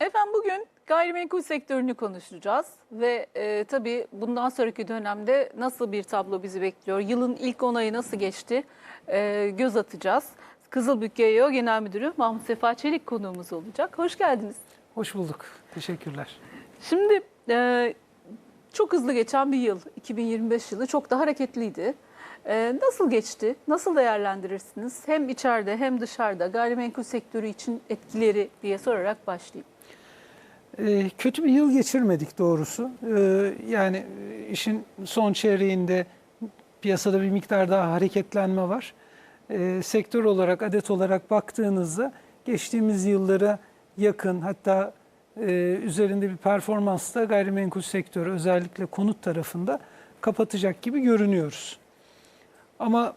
Efendim bugün gayrimenkul sektörünü konuşacağız ve e, tabii bundan sonraki dönemde nasıl bir tablo bizi bekliyor? Yılın ilk 10 ayı nasıl geçti? E, göz atacağız. Kızılbük GEO Genel Müdürü Mahmut Sefa Çelik konuğumuz olacak. Hoş geldiniz. Hoş bulduk. Teşekkürler. Şimdi e, çok hızlı geçen bir yıl, 2025 yılı çok da hareketliydi. E, nasıl geçti? Nasıl değerlendirirsiniz? Hem içeride hem dışarıda gayrimenkul sektörü için etkileri diye sorarak başlayayım. Ee, kötü bir yıl geçirmedik doğrusu. Ee, yani e, işin son çeyreğinde piyasada bir miktar daha hareketlenme var. Ee, sektör olarak, adet olarak baktığınızda geçtiğimiz yıllara yakın hatta e, üzerinde bir performansla gayrimenkul sektörü özellikle konut tarafında kapatacak gibi görünüyoruz. Ama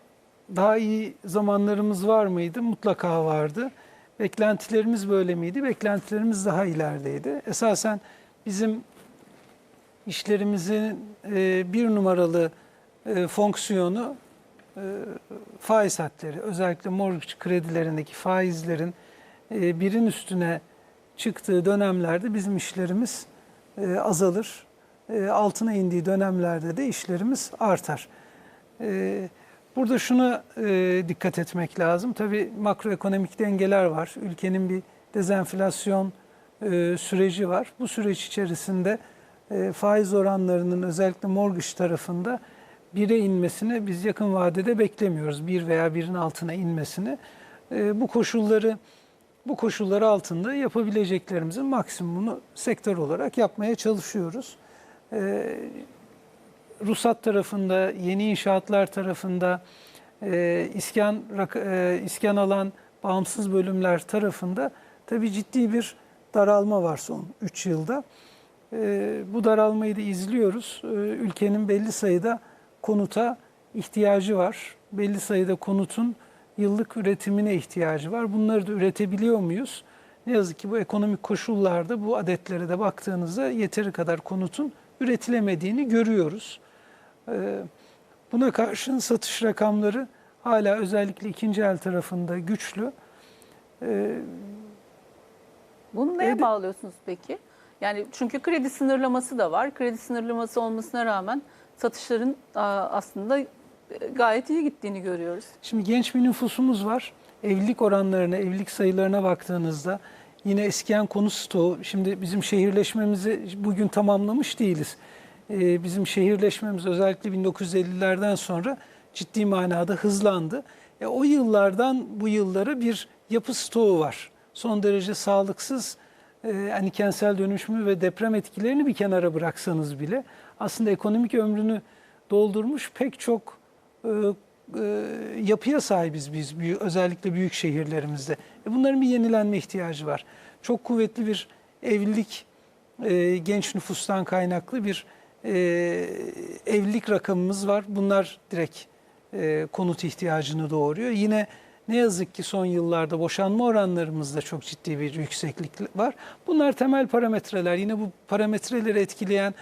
daha iyi zamanlarımız var mıydı? Mutlaka vardı. Beklentilerimiz böyle miydi? Beklentilerimiz daha ilerideydi. Esasen bizim işlerimizin e, bir numaralı e, fonksiyonu e, faiz hatları. Özellikle mortgage kredilerindeki faizlerin e, birin üstüne çıktığı dönemlerde bizim işlerimiz e, azalır. E, altına indiği dönemlerde de işlerimiz artar. E, Burada şuna e, dikkat etmek lazım. Tabii makroekonomik dengeler var. Ülkenin bir dezenflasyon e, süreci var. Bu süreç içerisinde e, faiz oranlarının özellikle mortgage tarafında bire inmesini biz yakın vadede beklemiyoruz. Bir veya birin altına inmesini. E, bu koşulları bu koşullar altında yapabileceklerimizin maksimumunu sektör olarak yapmaya çalışıyoruz. E, ruhsat tarafında, yeni inşaatlar tarafında, e, iskan, e, iskan alan bağımsız bölümler tarafında tabii ciddi bir daralma var son 3 yılda. E, bu daralmayı da izliyoruz. E, ülkenin belli sayıda konuta ihtiyacı var. Belli sayıda konutun yıllık üretimine ihtiyacı var. Bunları da üretebiliyor muyuz? Ne yazık ki bu ekonomik koşullarda bu adetlere de baktığınızda yeteri kadar konutun üretilemediğini görüyoruz. Ee, Buna karşın satış rakamları hala özellikle ikinci el tarafında güçlü. Ee, Bunu neye Evet. bağlıyorsunuz peki? Yani çünkü kredi sınırlaması da var. Kredi sınırlaması olmasına rağmen satışların aslında e, gayet iyi gittiğini görüyoruz. Şimdi genç bir nüfusumuz var. Evlilik oranlarına, evlilik sayılarına baktığınızda yine eskiyen konut stoğu, şimdi bizim şehirleşmemizi bugün tamamlamış değiliz. Ee, Bizim şehirleşmemiz özellikle 1950'lerden sonra ciddi manada hızlandı. E, o yıllardan bu yıllara bir yapı stoğu var. Son derece sağlıksız, e, hani kentsel dönüşümü ve deprem etkilerini bir kenara bıraksanız bile aslında ekonomik ömrünü doldurmuş pek çok e, e, yapıya sahibiz biz özellikle büyük şehirlerimizde. E, bunların bir yenilenme ihtiyacı var. Çok kuvvetli bir evlilik e, genç nüfustan kaynaklı bir e, evlilik rakamımız var. Bunlar direkt e, konut ihtiyacını doğuruyor. Yine ne yazık ki son yıllarda boşanma oranlarımızda çok ciddi bir yükseklik var. Bunlar temel parametreler. Yine bu parametreleri etkileyen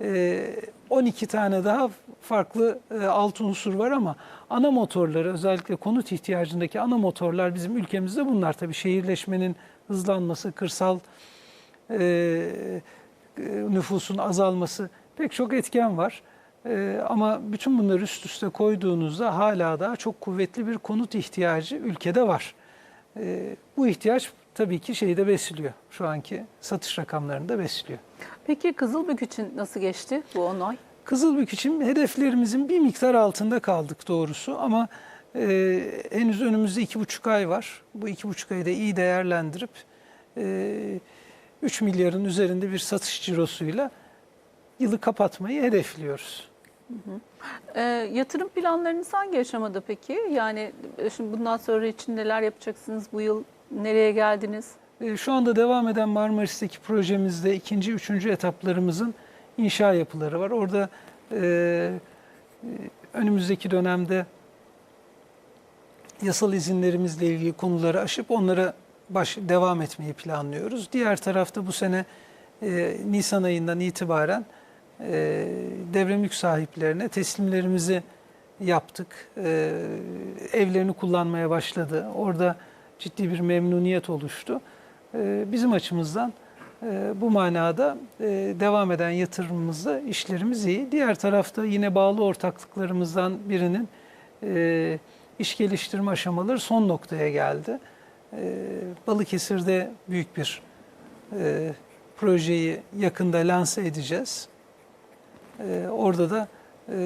e, 12 tane daha farklı e, alt unsur var ama ana motorları özellikle konut ihtiyacındaki ana motorlar bizim ülkemizde bunlar. Tabii şehirleşmenin hızlanması, kırsal e, e, nüfusun azalması pek çok etken var. E, ama bütün bunları üst üste koyduğunuzda hala daha çok kuvvetli bir konut ihtiyacı ülkede var. E, bu ihtiyaç tabii ki şeyi de besliyor. Şu anki satış rakamlarını da besliyor. Peki Kızılbük için nasıl geçti bu 10 ay? Kızılbük için hedeflerimizin bir miktar altında kaldık doğrusu ama e, henüz önümüzde iki buçuk ay var. Bu iki buçuk ayı da iyi değerlendirip e, 3 milyarın üzerinde bir satış cirosuyla yılı kapatmayı hedefliyoruz. Ee, yatırım planlarınız hangi aşamada peki? Yani e, şimdi bundan sonra için neler yapacaksınız? Bu yıl nereye geldiniz? E, Şu anda devam eden Marmaris'teki projemizde ikinci, üçüncü etaplarımızın inşa yapıları var. Orada e, e, önümüzdeki dönemde yasal izinlerimizle ilgili konuları aşıp onlara baş, devam etmeyi planlıyoruz. Diğer tarafta bu sene e, Nisan ayından itibaren e, devre mülk sahiplerine teslimlerimizi yaptık. E, evlerini kullanmaya başladı. Orada ciddi bir memnuniyet oluştu. E, bizim açımızdan E, bu manada e, devam eden yatırımımızda işlerimiz iyi. Diğer tarafta yine bağlı ortaklıklarımızdan birinin e, iş geliştirme aşamaları son noktaya geldi. E, Balıkesir'de büyük bir e, projeyi yakında lanse edeceğiz. E, orada da e,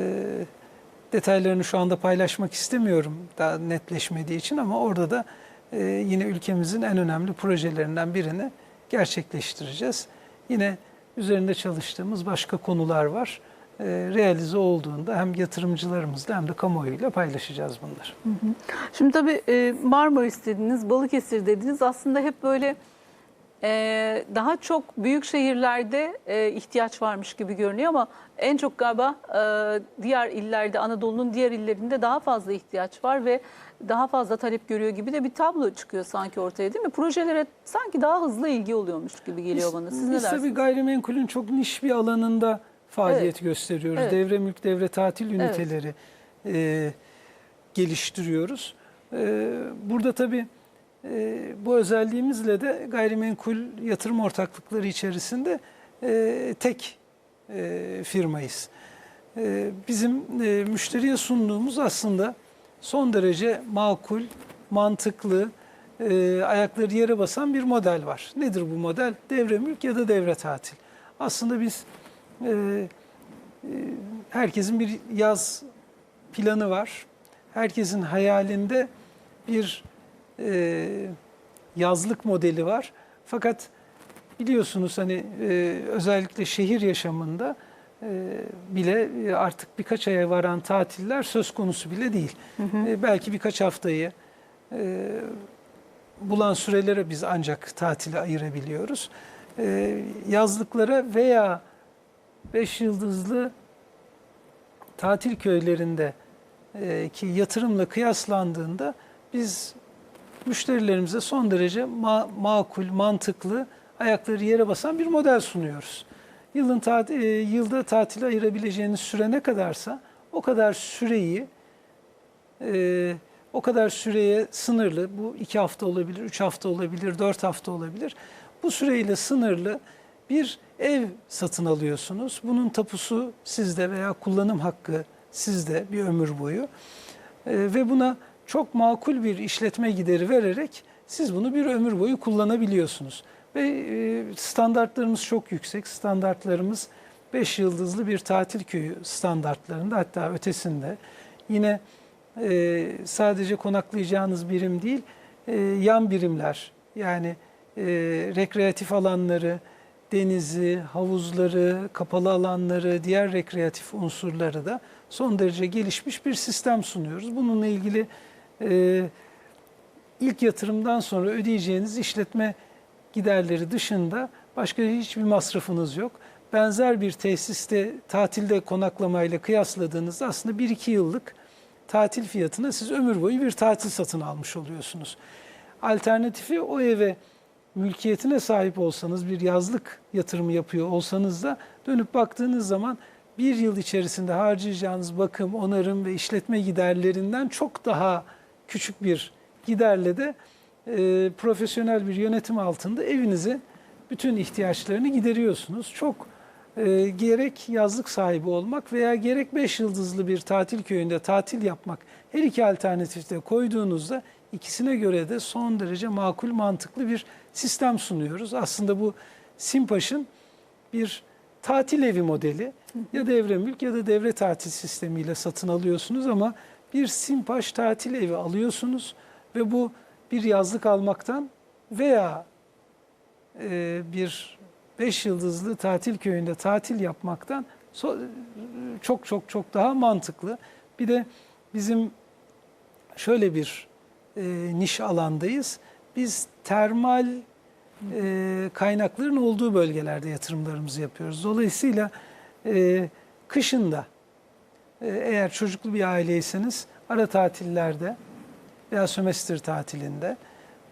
detaylarını şu anda paylaşmak istemiyorum daha netleşmediği için ama orada da e, yine ülkemizin en önemli projelerinden birini gerçekleştireceğiz. Yine üzerinde çalıştığımız başka konular var. E, realize olduğunda hem yatırımcılarımızla hem de kamuoyuyla paylaşacağız bunları. Şimdi tabii e, Marmaris dediniz, Balıkesir dediniz. Aslında hep böyle e, daha çok büyük şehirlerde e, ihtiyaç varmış gibi görünüyor ama en çok galiba e, diğer illerde, Anadolu'nun diğer illerinde daha fazla ihtiyaç var ve daha fazla talep görüyor gibi de bir tablo çıkıyor sanki ortaya değil mi? Projelere sanki daha hızlı ilgi oluyormuş gibi geliyor bana. Siz ne Biz dersiniz? tabii gayrimenkulün çok niş bir alanında faaliyet gösteriyoruz. Evet. Devre mülk, devre tatil üniteleri e, geliştiriyoruz. E, burada tabii e, bu özelliğimizle de gayrimenkul yatırım ortaklıkları içerisinde e, tek e, firmayız. E, bizim e, müşteriye sunduğumuz aslında son derece makul, mantıklı, ayakları yere basan bir model var. Nedir bu model? Devre mülk ya da devre tatil. Aslında biz herkesin bir yaz planı var. Herkesin hayalinde bir e, yazlık modeli var. Fakat biliyorsunuz hani e, özellikle şehir yaşamında e, bile artık birkaç aya varan tatiller söz konusu bile değil. E, belki birkaç haftayı e, bulan sürelere biz ancak tatile ayırabiliyoruz. E, yazlıklara veya beş yıldızlı tatil köylerinde e, ki yatırımla kıyaslandığında biz müşterilerimize son derece ma- makul, mantıklı, ayakları yere basan bir model sunuyoruz. Yılın tat- e, yılda tatile ayırabileceğiniz süre ne kadarsa o kadar süreyi e, o kadar süreye sınırlı, bu iki hafta olabilir, üç hafta olabilir, dört hafta olabilir. Bu süreyle sınırlı bir ev satın alıyorsunuz. Bunun tapusu sizde veya kullanım hakkı sizde bir ömür boyu. E, ve buna çok makul bir işletme gideri vererek siz bunu bir ömür boyu kullanabiliyorsunuz. Ve e, standartlarımız çok yüksek. Standartlarımız 5 yıldızlı bir tatil köyü standartlarında hatta ötesinde. Yine e, sadece konaklayacağınız birim değil, e, yan birimler yani rekreatif alanları, denizi, havuzları, kapalı alanları, diğer rekreatif unsurları da son derece gelişmiş bir sistem sunuyoruz. Bununla ilgili e, ilk yatırımdan sonra ödeyeceğiniz işletme giderleri dışında başka hiçbir masrafınız yok. Benzer bir tesiste tatilde konaklamayla kıyasladığınızda aslında 1-2 yıllık tatil fiyatına siz ömür boyu bir tatil satın almış oluyorsunuz. Alternatifi o eve mülkiyetine sahip olsanız, bir yazlık yatırımı yapıyor olsanız da dönüp baktığınız zaman bir yıl içerisinde harcayacağınız bakım, onarım ve işletme giderlerinden çok daha küçük bir giderle de e, profesyonel bir yönetim altında evinizi bütün ihtiyaçlarını gideriyorsunuz. Çok e, gerek yazlık sahibi olmak veya gerek 5 yıldızlı bir tatil köyünde tatil yapmak her iki alternatifte koyduğunuzda ikisine göre de son derece makul mantıklı bir sistem sunuyoruz. Aslında bu Simpaş'ın bir tatil evi modeli ya devre mülk ya da devre tatil sistemiyle satın alıyorsunuz ama bir Simpaş tatil evi alıyorsunuz ve bu bir yazlık almaktan veya e, bir 5 yıldızlı tatil köyünde tatil yapmaktan so- çok çok çok daha mantıklı. Bir de bizim şöyle bir e, niş alandayız. Biz termal e, kaynakların olduğu bölgelerde yatırımlarımızı yapıyoruz. Dolayısıyla e, kışında e, eğer çocuklu bir aileyseniz ara tatillerde veya sömestr tatilinde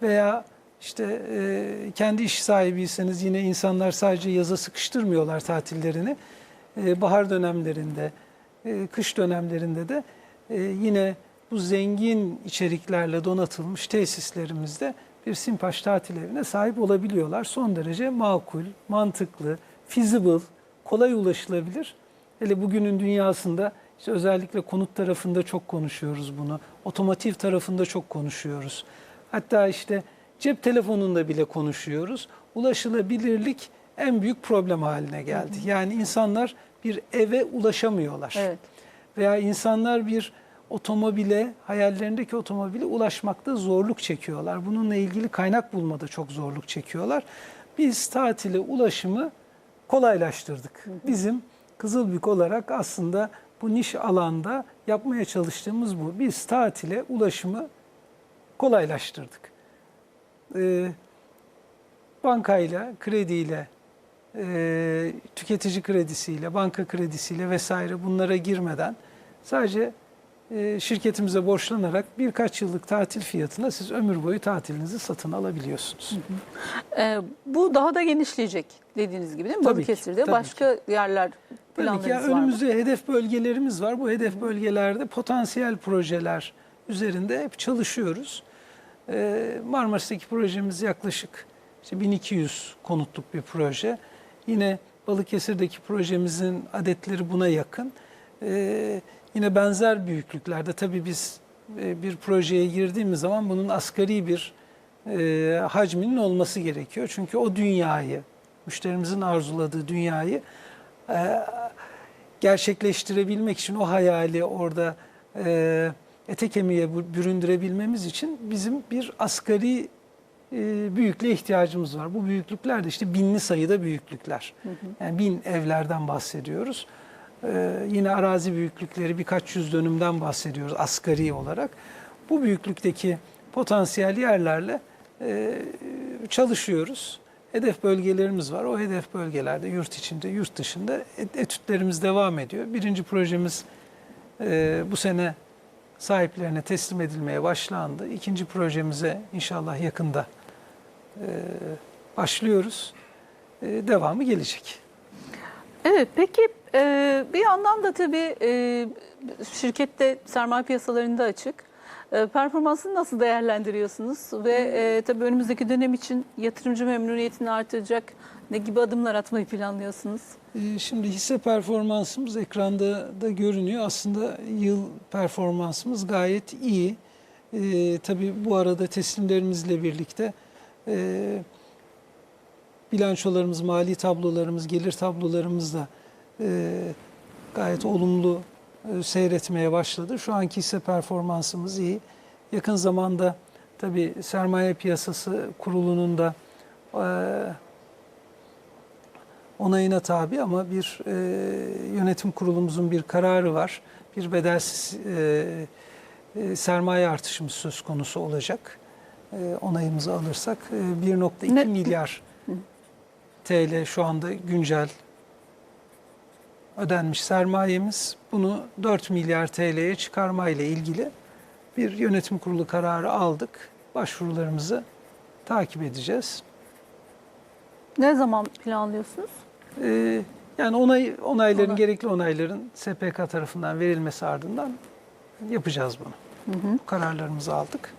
veya işte e, kendi iş sahibiyseniz yine insanlar sadece yaza sıkıştırmıyorlar tatillerini. E, bahar dönemlerinde, e, kış dönemlerinde de e, yine bu zengin içeriklerle donatılmış tesislerimizde bir Simpaş tatil evine sahip olabiliyorlar. Son derece makul, mantıklı, feasible, kolay ulaşılabilir. Hele bugünün dünyasında işte özellikle konut tarafında çok konuşuyoruz bunu. Otomotiv tarafında çok konuşuyoruz. Hatta işte cep telefonunda bile konuşuyoruz. Ulaşılabilirlik en büyük problem haline geldi. Yani insanlar bir eve ulaşamıyorlar. Evet. Veya insanlar bir otomobile, hayallerindeki otomobile ulaşmakta zorluk çekiyorlar. Bununla ilgili kaynak bulmada çok zorluk çekiyorlar. Biz tatile ulaşımı kolaylaştırdık. Bizim Kızılbük olarak aslında bu niş alanda yapmaya çalıştığımız bu. Biz tatile ulaşımı kolaylaştırdık. Ee, bankayla, krediyle, e, tüketici kredisiyle, banka kredisiyle vesaire bunlara girmeden sadece e, şirketimize borçlanarak birkaç yıllık tatil fiyatına siz ömür boyu tatilinizi satın alabiliyorsunuz. Ee, bu daha da genişleyecek dediğiniz gibi değil mi? Tabii ki, Balıkesir'de tabii başka yerler Tabii ki ya, var mı? önümüzde hedef bölgelerimiz var. Bu hedef bölgelerde potansiyel projeler üzerinde hep çalışıyoruz. Ee, Marmaris'teki projemiz yaklaşık işte 1200 konutluk bir proje. Yine Balıkesir'deki projemizin adetleri buna yakın. Ee, yine benzer büyüklüklerde tabii biz e, bir projeye girdiğimiz zaman bunun asgari bir e, hacminin olması gerekiyor. Çünkü o dünyayı, müşterimizin arzuladığı dünyayı e, gerçekleştirebilmek için o hayali orada e, ete kemiğe bü- büründürebilmemiz için bizim bir asgari e, büyüklüğe ihtiyacımız var. Bu büyüklükler de işte binli sayıda büyüklükler. Yani bin evlerden bahsediyoruz. E, yine arazi büyüklükleri birkaç yüz dönümden bahsediyoruz asgari olarak. Bu büyüklükteki potansiyel yerlerle e, çalışıyoruz. Hedef bölgelerimiz var. O hedef bölgelerde yurt içinde, yurt dışında et- etütlerimiz devam ediyor. Birinci projemiz e, bu sene sahiplerine teslim edilmeye başlandı. İkinci projemize inşallah yakında e, başlıyoruz. E, devamı gelecek. Evet peki e, bir yandan da tabii e, şirkette sermaye piyasalarında açık. E, performansını nasıl değerlendiriyorsunuz? Ve e, tabii önümüzdeki dönem için yatırımcı memnuniyetini artıracak ne gibi adımlar atmayı planlıyorsunuz? Ee, Şimdi hisse performansımız ekranda da görünüyor. Aslında yıl performansımız gayet iyi. Ee, tabii bu arada teslimlerimizle birlikte e, bilançolarımız, mali tablolarımız, gelir tablolarımız da e, gayet olumlu e, seyretmeye başladı. Şu anki hisse performansımız iyi. Yakın zamanda tabii sermaye piyasası kurulunun da e, onayına tabi ama bir e, yönetim kurulumuzun bir kararı var. Bir bedelsiz e, e, sermaye artışımız söz konusu olacak. E, onayımızı alırsak e, 1.2 Ne- milyar TL şu anda güncel ödenmiş sermayemiz. Bunu 4 milyar TL'ye çıkarma ile ilgili bir yönetim kurulu kararı aldık. Başvurularımızı takip edeceğiz. Ne zaman planlıyorsunuz? Ee, yani onay onayların Onay. gerekli onayların SPK tarafından verilmesi ardından yapacağız bunu. Bu Kararlarımızı aldık.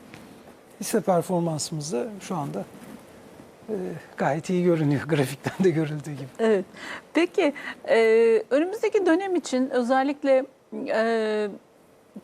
Hisse performansımız da şu anda gayet iyi görünüyor grafikten de görüldüğü gibi. Evet. Peki e, önümüzdeki dönem için özellikle e,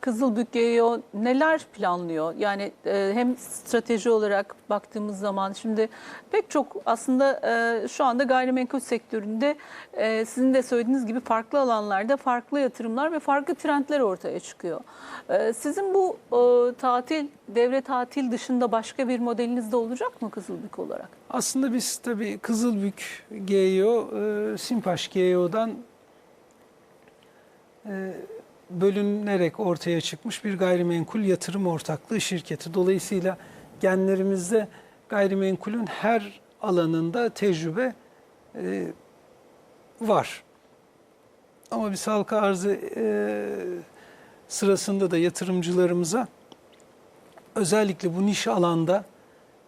Kızılbük GEO neler planlıyor? Yani e, hem strateji olarak baktığımız zaman şimdi pek çok aslında e, şu anda gayrimenkul sektöründe e, sizin de söylediğiniz gibi farklı alanlarda farklı yatırımlar ve farklı trendler ortaya çıkıyor. E, sizin bu e, tatil, devre tatil dışında başka bir modeliniz de olacak mı Kızılbük olarak? Aslında biz tabii Kızılbük GEO, e, Simpaş GEO'dan e, bölünerek ortaya çıkmış bir gayrimenkul yatırım ortaklığı şirketi. Dolayısıyla genlerimizde gayrimenkulün her alanında tecrübe e, var. Ama biz halka arzı e, sırasında da yatırımcılarımıza özellikle bu niş alanda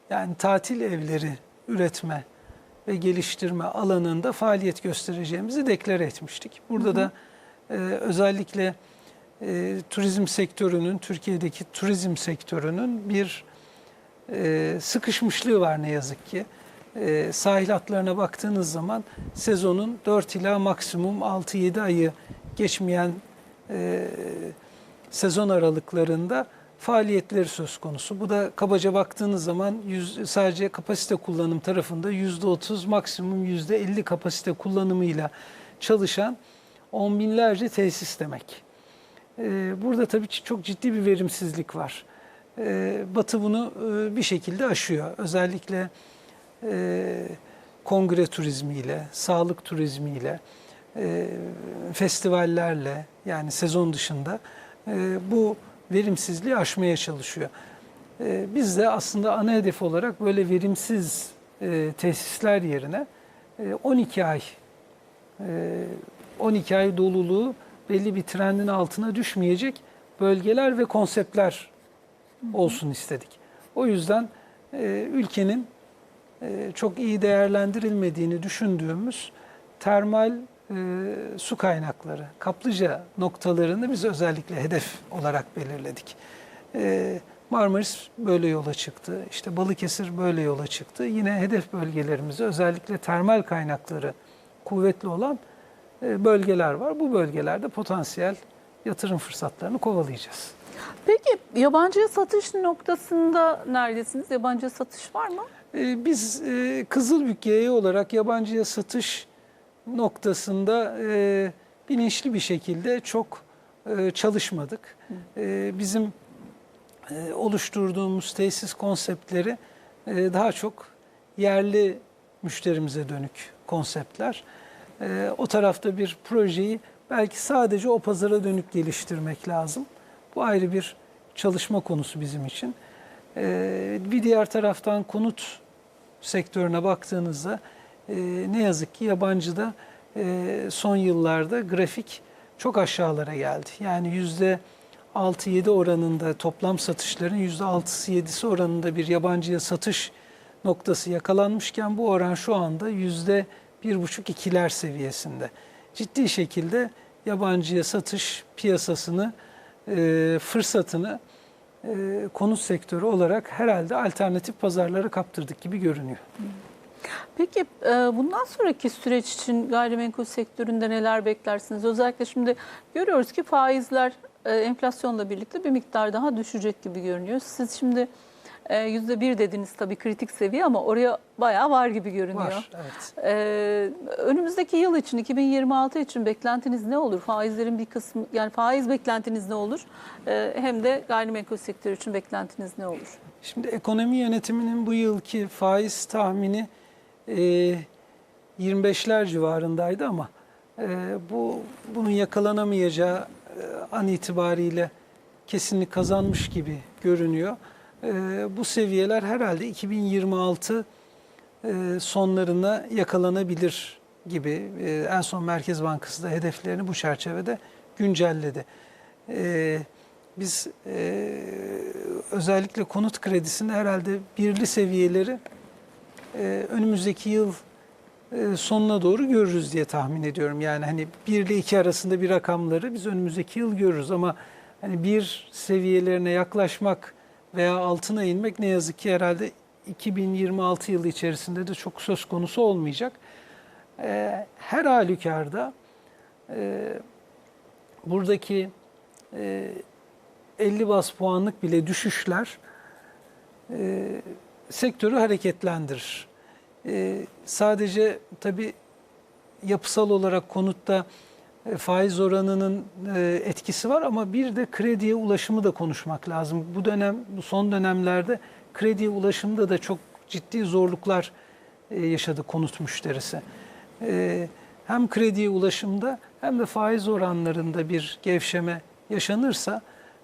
yani tatil evleri üretme ve geliştirme alanında faaliyet göstereceğimizi deklare etmiştik. Burada da e, özellikle e, turizm sektörünün, Türkiye'deki turizm sektörünün bir e, sıkışmışlığı var ne yazık ki. E, sahil hatlarına baktığınız zaman sezonun 4 ila maksimum 6-7 ayı geçmeyen e, sezon aralıklarında faaliyetleri söz konusu. Bu da kabaca baktığınız zaman yüz, sadece kapasite kullanım tarafında %30 maksimum %50 kapasite kullanımıyla çalışan on binlerce tesis demek. Ee, Burada tabii çok ciddi bir verimsizlik var. Ee, Batı bunu e, bir şekilde aşıyor. Özellikle e, kongre turizmiyle, sağlık turizmiyle, e, festivallerle yani sezon dışında bu verimsizliği aşmaya çalışıyor. Biz de aslında ana hedef olarak böyle verimsiz tesisler yerine e, 12 ay 12 ay doluluğu belli bir trendin altına düşmeyecek bölgeler ve konseptler olsun istedik. O yüzden e, ülkenin e, çok iyi değerlendirilmediğini düşündüğümüz termal e, su kaynakları, kaplıca noktalarını biz özellikle hedef olarak belirledik. E, Marmaris böyle yola çıktı, işte Balıkesir böyle yola çıktı. Yine hedef bölgelerimizi özellikle termal kaynakları kuvvetli olan bölgeler var. Bu bölgelerde potansiyel yatırım fırsatlarını kovalayacağız. Peki yabancıya satış noktasında neredesiniz? Yabancıya satış var mı? Ee, Biz e, Kızılbükye'ye olarak yabancıya satış noktasında e, bilinçli bir şekilde çok e, çalışmadık. E, Bizim e, oluşturduğumuz tesis konseptleri e, daha çok yerli müşterimize dönük konseptler. E, O tarafta bir projeyi belki sadece o pazara dönük geliştirmek lazım. Bu ayrı bir çalışma konusu bizim için. Ee, Bir diğer taraftan konut sektörüne baktığınızda e, ne yazık ki yabancıda e, son yıllarda grafik çok aşağılara geldi. Yani yüzde 6-7 oranında toplam satışların yüzde 6'sı 7'si oranında bir yabancıya satış noktası yakalanmışken bu oran şu anda yüzde 1,5-2'ler seviyesinde. Ciddi şekilde yabancıya satış piyasasını, e, fırsatını e, konut sektörü olarak herhalde alternatif pazarlara kaptırdık gibi görünüyor. Peki e, bundan sonraki süreç için gayrimenkul sektöründe neler beklersiniz? Özellikle şimdi görüyoruz ki faizler e, enflasyonla birlikte bir miktar daha düşecek gibi görünüyor. Siz şimdi e, %1 dediniz tabii kritik seviye ama oraya bayağı var gibi görünüyor. Var, evet. Ee, önümüzdeki yıl için 2026 için beklentiniz ne olur? Faizlerin bir kısmı yani faiz beklentiniz ne olur? Ee, hem de gayrimenkul sektörü için beklentiniz ne olur? Şimdi ekonomi yönetiminin bu yılki faiz tahmini e, 25'ler civarındaydı ama e, bu bunun yakalanamayacağı e, an itibariyle kesinlik kazanmış gibi görünüyor. E, bu seviyeler herhalde 2026 e, sonlarına yakalanabilir gibi. E, en son Merkez Bankası da hedeflerini bu çerçevede güncelledi. E, biz özellikle konut kredisinde herhalde birli seviyeleri e, önümüzdeki yıl sonuna doğru görürüz diye tahmin ediyorum. Yani hani 1 ile 2 arasında bir rakamları biz önümüzdeki yıl görürüz ama hani bir seviyelerine yaklaşmak veya altına inmek ne yazık ki herhalde 2026 yılı içerisinde de çok söz konusu olmayacak. E, her halükarda e, buradaki e, 50 bas puanlık bile düşüşler e, sektörü hareketlendirir. E, sadece tabii yapısal olarak konutta faiz oranının e, etkisi var ama bir de krediye ulaşımı da konuşmak lazım. Bu dönem, bu son dönemlerde krediye ulaşımda da çok ciddi zorluklar e, yaşadı konut müşterisi. E, hem krediye ulaşımda hem de faiz oranlarında bir gevşeme yaşanırsa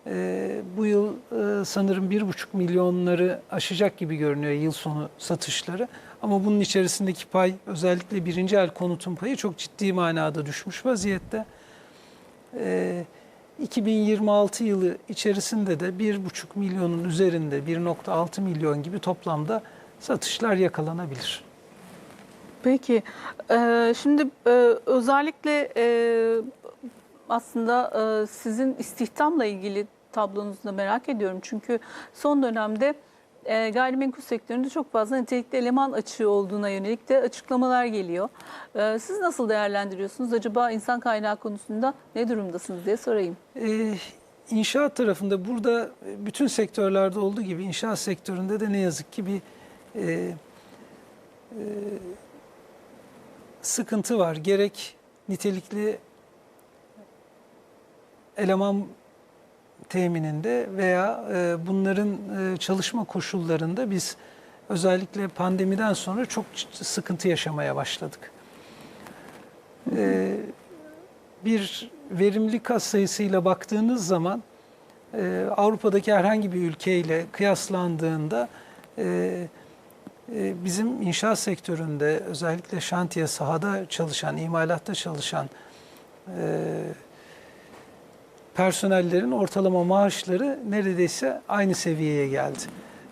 e, bu yıl e, sanırım 1,5 milyonları aşacak gibi görünüyor yıl sonu satışları. Ama bunun içerisindeki pay özellikle birinci el konutun payı çok ciddi manada düşmüş vaziyette. E, 2026 yılı içerisinde de 1,5 milyonun üzerinde 1,6 milyon gibi toplamda satışlar yakalanabilir. Peki e, şimdi e, özellikle e, aslında e, sizin istihdamla ilgili tablonuzu da merak ediyorum. Çünkü son dönemde e, gayrimenkul sektöründe çok fazla nitelikli eleman açığı olduğuna yönelik de açıklamalar geliyor. E, siz nasıl değerlendiriyorsunuz? Acaba insan kaynağı konusunda ne durumdasınız diye sorayım. Ee, inşaat tarafında burada e, bütün sektörlerde olduğu gibi inşaat sektöründe de ne yazık ki bir e, e, sıkıntı var. Gerek nitelikli eleman temininde veya e, bunların e, çalışma koşullarında biz özellikle pandemiden sonra çok sıkıntı yaşamaya başladık. E, bir verimli kas sayısıyla baktığınız zaman Avrupa'daki herhangi bir ülkeyle kıyaslandığında bizim inşaat sektöründe özellikle şantiye sahada çalışan, imalatta çalışan personellerin ortalama maaşları neredeyse aynı seviyeye geldi.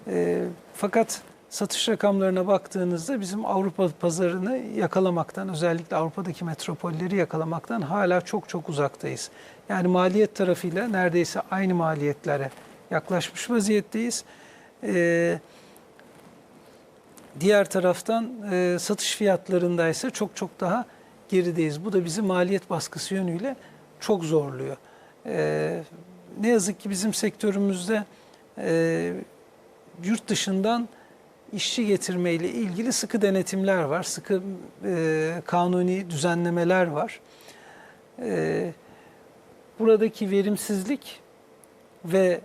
E, fakat satış rakamlarına baktığınızda bizim Avrupa pazarını yakalamaktan, özellikle Avrupa'daki metropolleri yakalamaktan hala çok çok uzaktayız. Yani maliyet tarafıyla neredeyse aynı maliyetlere yaklaşmış vaziyetteyiz. E, diğer taraftan e, satış fiyatlarında ise çok çok daha gerideyiz. Bu da bizi maliyet baskısı yönüyle çok zorluyor. E, ne yazık ki bizim sektörümüzde e, yurt dışından işçi getirme ile ilgili sıkı denetimler var, sıkı e, kanuni düzenlemeler var. E, buradaki verimsizlik ve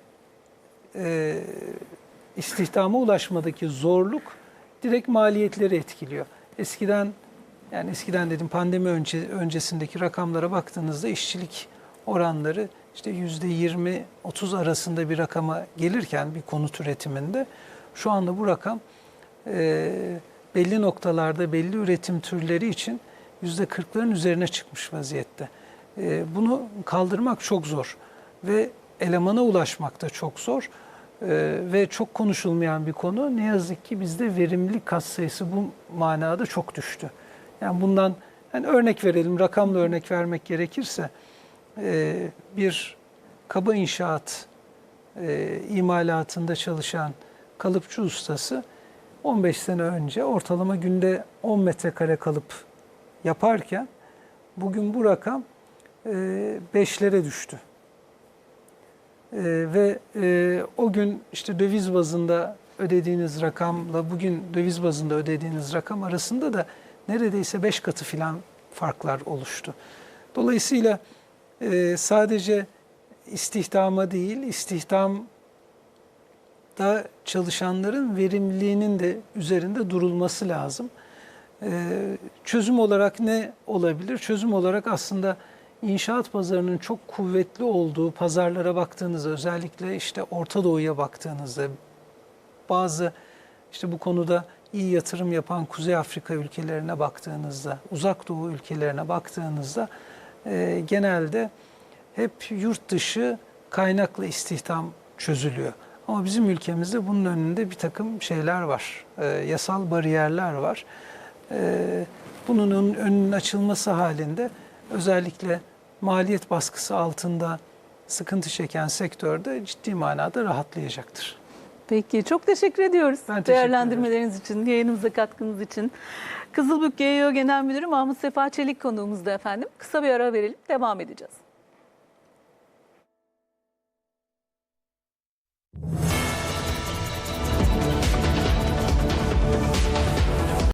e, istihdama ulaşmadaki zorluk direkt maliyetleri etkiliyor. Eskiden yani eskiden dedim pandemi önce, öncesindeki rakamlara baktığınızda işçilik oranları işte yüzde 20-30 arasında bir rakama gelirken bir konut üretiminde şu anda bu rakam e, belli noktalarda belli üretim türleri için yüzde 40'ların üzerine çıkmış vaziyette. E, bunu kaldırmak çok zor ve elemana ulaşmak da çok zor. Ee, ve çok konuşulmayan bir konu. Ne yazık ki bizde verimli kas sayısı bu manada çok düştü. Yani bundan yani örnek verelim, rakamla örnek vermek gerekirse e, bir kaba inşaat e, imalatında çalışan kalıpçı ustası 15 sene önce ortalama günde 10 metrekare kalıp yaparken bugün bu rakam 5'lere düştü. Ee, ve e, o gün işte döviz bazında ödediğiniz rakamla bugün döviz bazında ödediğiniz rakam arasında da neredeyse beş katı filan farklar oluştu. Dolayısıyla e, sadece istihdama değil, istihdamda çalışanların verimliliğinin de üzerinde durulması lazım. E, çözüm olarak ne olabilir? Çözüm olarak aslında inşaat pazarının çok kuvvetli olduğu pazarlara baktığınızda özellikle işte Orta Doğu'ya baktığınızda bazı işte bu konuda iyi yatırım yapan Kuzey Afrika ülkelerine baktığınızda, Uzak Doğu ülkelerine baktığınızda e, genelde hep yurt dışı kaynaklı istihdam çözülüyor. Ama bizim ülkemizde bunun önünde bir takım şeyler var, e, yasal bariyerler var. E, bunun önünün açılması halinde özellikle maliyet baskısı altında sıkıntı çeken sektörde ciddi manada rahatlayacaktır. Peki çok teşekkür ediyoruz Ben teşekkür değerlendirmeleriniz için, yayınımıza katkınız için. Kızılbük GEO Genel Müdürü Mahmut Sefa Çelik konuğumuzda efendim. Kısa bir ara verelim, devam edeceğiz.